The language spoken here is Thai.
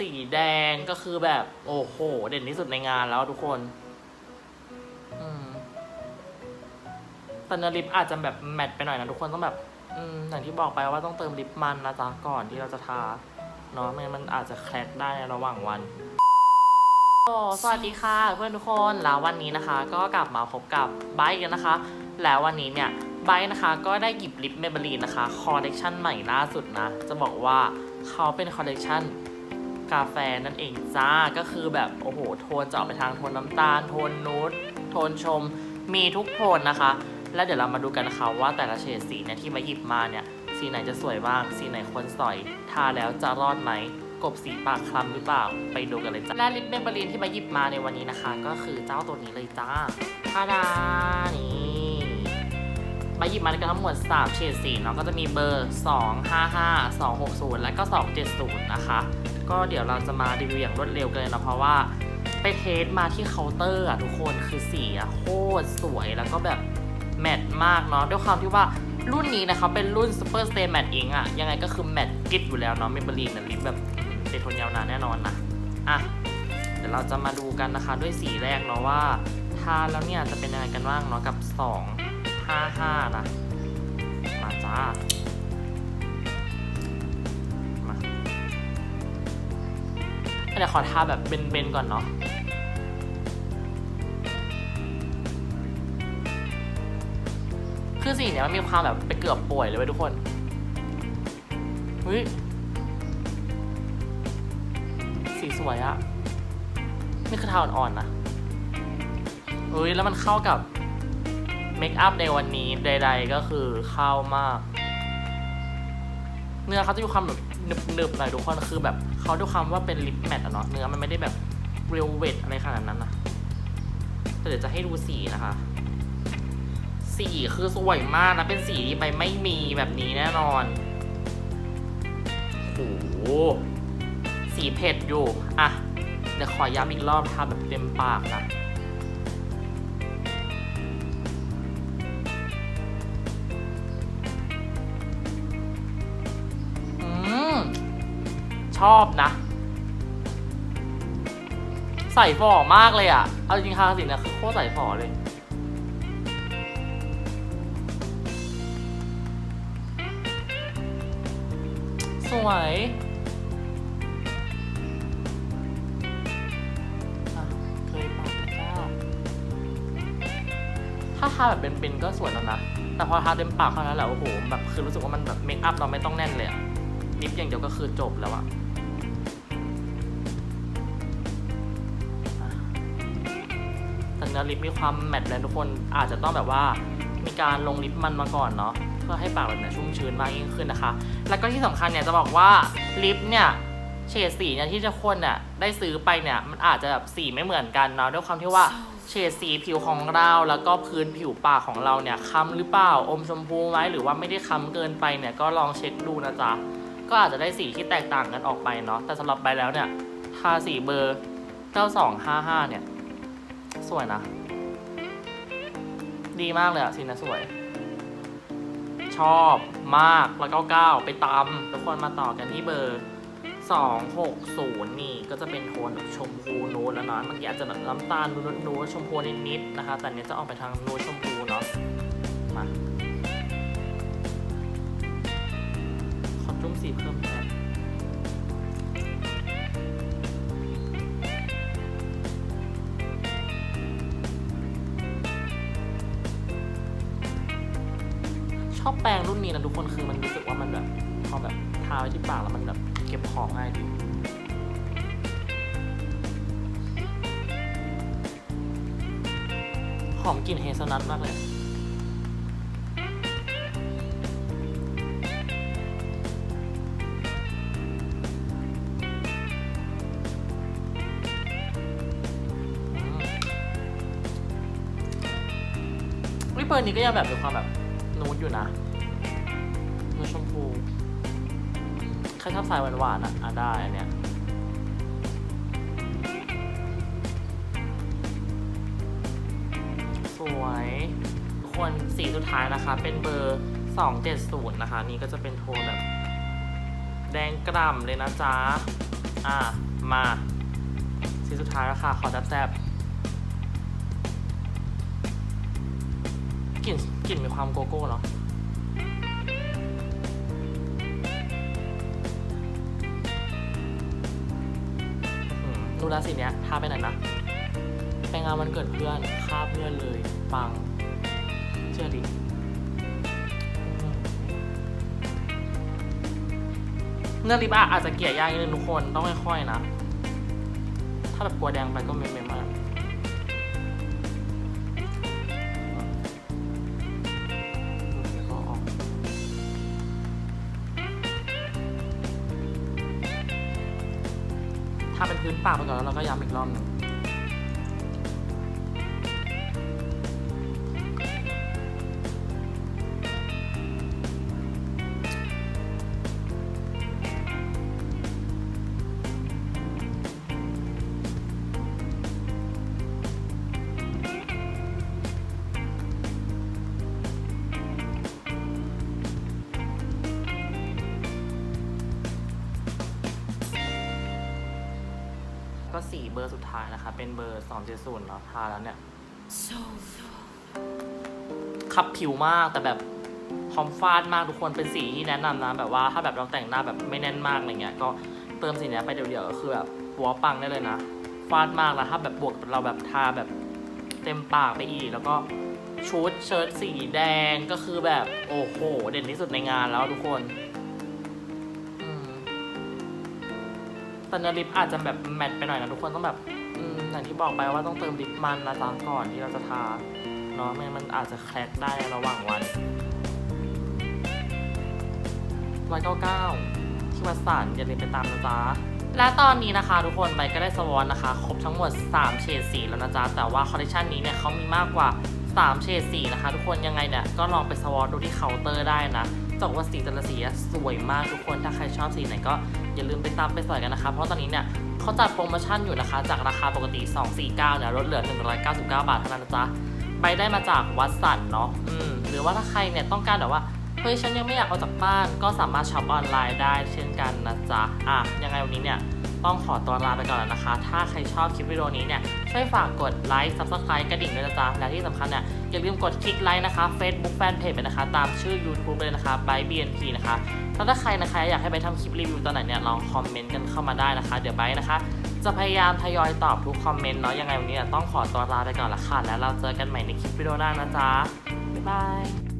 สีแดงก็คือแบบ โอ้โห เด่นที่สุดในงานแล้วทุกคน อืมแต่เนื้อลิปอาจจะแบบแมตต์ไปหน่อยนะทุกคนต้องแบบ อืมอย่างที่บอกไปว่าต้องเติมลิปมันนะจ๊ะก่อนที่เราจะทาเนาะไม่งั้นมันอาจจะแคลกได้ในระหว่างวันโอ้สวัสดีค่ะเพื่อนทุกคนแล้ววันนี้นะคะ ก็กลับมาพบกับไบค์กันนะคะ แล้ววันนี้เนี่ยไบค์นะคะก็ได้หยิบลิปเมเบลีนนะคะคอลเลคชันใหม่ล่าสุดนะ จะบอกว่าเขาเป็นคอลเลคชัน กาแฟนั่นเองจ้า ก็คือแบบโอ้โหโทนจะออกไปทางโทนน้ำตาล โทนนูดโทนชม มีทุกโทนนะคะ แล้วเดี๋ยวเรามาดูกันนะคะว่าแต่ละเฉดสีเนี่ยที่มาหยิบมาเนี่ย สีไหนจะสวยบ้าง สีไหนควรสอย ทาแล้วจะรอดไหม กบสีปากคล้ำหรือเปล่า ไปดูกันเลยจ้า และลิปเมเบลีนที่มาหยิบมาในวันนี้นะคะ ก็คือเจ้าตัวนี้เลยจ้าทาดานี่มาหยิบมากันทั้งหมด 3 เฉดสีเนาะก็จะมีเบอร์ 255 260 และก็ 270 นะคะ ก็เดี๋ยวเราจะมารีวิวอย่างรวดเร็วกันเลยนะเพราะว่าไปเทสมาที่เคาน์เตอร์อะทุกคนคือสีอะโคตรสวยแล้วก็แบบแมทมากเนาะด้วยความที่ว่ารุ่นนี้นะคะเป็นรุ่น Super Stay Matte Ink อะยังไงก็คือแมทกิฟอยู่แล้วเนาะเมเบลีนลิปแบบเดทนยาวนานแน่นอนนะอะเดี๋ยวเราจะมาดูกันนะคะด้วยสีแรกเนาะว่าทาแล้วเนี่ยจะเป็นยังไงกันบ้างเนาะกับ 255นะมาจ้า เดี๋ยวขอทาแบบเบนๆก่อนเนาะคือสีเนี่ยมันมีความแบบไปเกือบป่วยเลยเว้ยทุกคนเฮ้ยสีสวยอะนี่คือทาอ่อนๆนะเฮ้ยแล้วมันเข้ากับเมคอัพในวันนี้ใด ๆ ก็คือเข้ามาก เนื้อเขาจะมีความแบบหนึบๆหน่อยทุกคนคือแบบ เขาด้วยความว่าเป็นลิปแมทอะเนาะเนื้อมันไม่ได้แบบเรียลเวทอะไรขนาดนั้นนะแต่เดี๋ยวจะให้ดูสีนะคะ สีคือสวยมากนะ เป็นสีที่ไปไม่มีแบบนี้แน่นอนโอ้โหสีเผ็ดอยู่ อะ เดี๋ยวขอย้ำอีกรอบทาแบบเต็มปากนะ ชอบนะ ใส่ฝ่อมากเลยอะ เอาจริงคาสิเนี่ยคือโคตรใส่ฝ่อเลย สวยถ้าทาแบบเป็นๆก็สวยแล้วนะ แต่พอทาเต็มปากเท่านั้นแหละโอ้โหแบบคือรู้สึกว่ามันแบบเมคอัพเราไม่ต้องแน่นเลยอะลิปอย่างเดียวก็คือจบแล้วอะ เนื้อลิปมีความแมตต์เลยทุกคนอาจจะต้องแบบว่ามีการลงลิปมันมาก่อนเนาะเพื่อให้ปากแบบเนี้ยชุ่มชื้นมากยิ่งขึ้นนะคะ แล้วก็ที่สำคัญเนี่ยจะบอกว่าลิปเนี่ยเฉดสีเนี่ยที่จะคนเนี่ยได้ซื้อไปเนี่ยมันอาจจะแบบสีไม่เหมือนกันเนาะด้วยความที่ว่าเฉดสีผิวของเราแล้วก็พื้นผิวปากของเราเนี่ยค้ำหรือเปล่าอมชมพูไหมหรือว่าไม่ได้ค้ำเกินไปเนี่ยก็ลองเช็คดูนะจ๊ะก็อาจจะได้สีที่แตกต่างกันออกไปเนาะแต่สำหรับใบแล้วเนี่ยทาสีเบอร์ 9255 เนี่ย สวยนะ ดีมากเลยอะสีนะสวย ชอบมากแล้วก็9ไปตามทุกคนมาต่อกันที่เบอร์260นี่ก็จะเป็นโทนชมพูนูดแล้วเนาะเมื่อกี้อาจจะแบบน้ำตาลนูดนูดชมพูนิดๆนะคะ แต่เนี้ยจะออกไปทางนูดชมพูเนาะมาขอจุ้มสีเพิ่มแป๊บ อบแปรงรุ่นนี้นะทุกคนคือมันรู้สึกว่ามันแบบพอแบบทาไว้ที่ปากแล้วมันแบบเก็บของง่ายดีหอมกลิ่นเฮเซลนัทมากเลยวิเปิร์นี้ก็ยังแบบมีความแบบ นูดอยู่นะนูดชมพูใครชอบสายหวานๆอะอะได้อันเนี้ยสวยคนสีสุดท้ายนะคะ เป็นเบอร์ 270 นะคะ นี่ก็จะเป็นโทนแบบ แดงกล่ำเลยนะจ๊ะ อ่ามา สีสุดท้ายแล้วค่ะ ขอแซ่บๆ กลิ่นกลิ่นมีความโกโก้เนาะอืมดูแลสีเนี้ยทาไปไหนนะไปงานวันเกิดเพื่อนฆ่าเพื่อนเลยปังเชื่อดิเนื้อลิปอะอาจจะเกลี่ยยากนิดนึงทุกคนต้องค่อยๆนะ ถ้าแบบกลัวแดงไปก็เมมๆมาก พื้นปากไปก่อนแล้วเราก็ย้ำอีกรอบหนึ่ง ก็สีเบอร์สุดท้ายนะคะ เป็นเบอร์270เนาะทาแล้วเนี่ยขับผิวมากแต่แบบพร้อมฟาดมากทุกคนเป็นสีที่แนะนำนะ แบบว่าถ้าแบบเราแต่งหน้าแบบไม่แน่นมากอะไรเงี้ยก็เติมสีเนี้ยไปเดียวๆก็คือแบบหัวปังได้เลยนะ ฟาดมากแล้วถ้าแบบบวกเราแบบทาแบบเต็มปากไปอีก แล้วก็ชุดเชิ้ตสีแดงก็คือแบบโอ้โห เด่นที่สุดในงานแล้วทุกคน แต่เนื้อลิปอาจจะแบบแมตต์ไปหน่อยนะทุกคนต้องแบบอืมอย่างที่บอกไปว่าต้องเติมลิปมันนะจ๊ะก่อนที่เราจะทาเนาะไม่งั้นมันอาจจะแคร็กได้ในระหว่างวันร้อยเก้าเก้าที่วัดสันอย่าลืมไปตามนะจ๊ะและตอนนี้นะคะทุกคนใบก็ได้สวอนนะคะ ครบทั้งหมด 3 เฉดสีแล้วนะจ๊ะ แต่ว่าคอลเลคชันนี้เนี่ยเขามีมากกว่า 3 เฉดสีนะคะ ทุกคนยังไงเนี่ยก็ลองไปสวอตดูที่เคาน์เตอร์ได้นะ จอกว่าสีแต่ละสีสวยมากทุกคน ถ้าใครชอบสีไหนก็อย่าลืมไปตามไปสอยกันนะคะ เพราะตอนนี้เนี่ยเขาจัดโปรโมชั่นอยู่นะคะ จากราคาปกติ 249เนี่ยลดเหลือ 199 บาทเท่านั้นนะจ๊ะ ไปได้มาจากวัดสันเนาะหรือว่าถ้าใครเนี่ยต้องการแบบว่าเฮ้ยฉันยังไม่อยากออกจากบ้านก็สามารถช็อปออนไลน์ได้เช่นกันนะจ๊ะ อะยังไงวันนี้เนี่ย ต้องขอตัวลาไปก่อนแล้วนะคะ ถ้าใครชอบคลิปวิดีโอนี้เนี่ยช่วยฝากกดไลค์ subscribe กระดิ่งด้วยนะจ๊ะและที่สำคัญเนี่ยอย่าลืมกดคลิกไลค์นะคะ Facebook Fanpage ไปนะคะ ตามชื่อ YouTube เลยนะคะ by BNP นะคะแล้วถ้าใครนะคะอยากให้ไปทำคลิปรีวิวตอนไหนเนี่ยลองคอมเมนต์กันเข้ามาได้นะคะ เดี๋ยวไบร์ทนะคะ จะพยายามทยอยตอบทุกคอมเมนต์เนาะยังไงวันนี้เนี่ยต้องขอตัวลาไปก่อนละค่ะแล้วเราเจอกันใหม่ในคลิปวิดีโอหน้านะจ๊ะบ๊ายบาย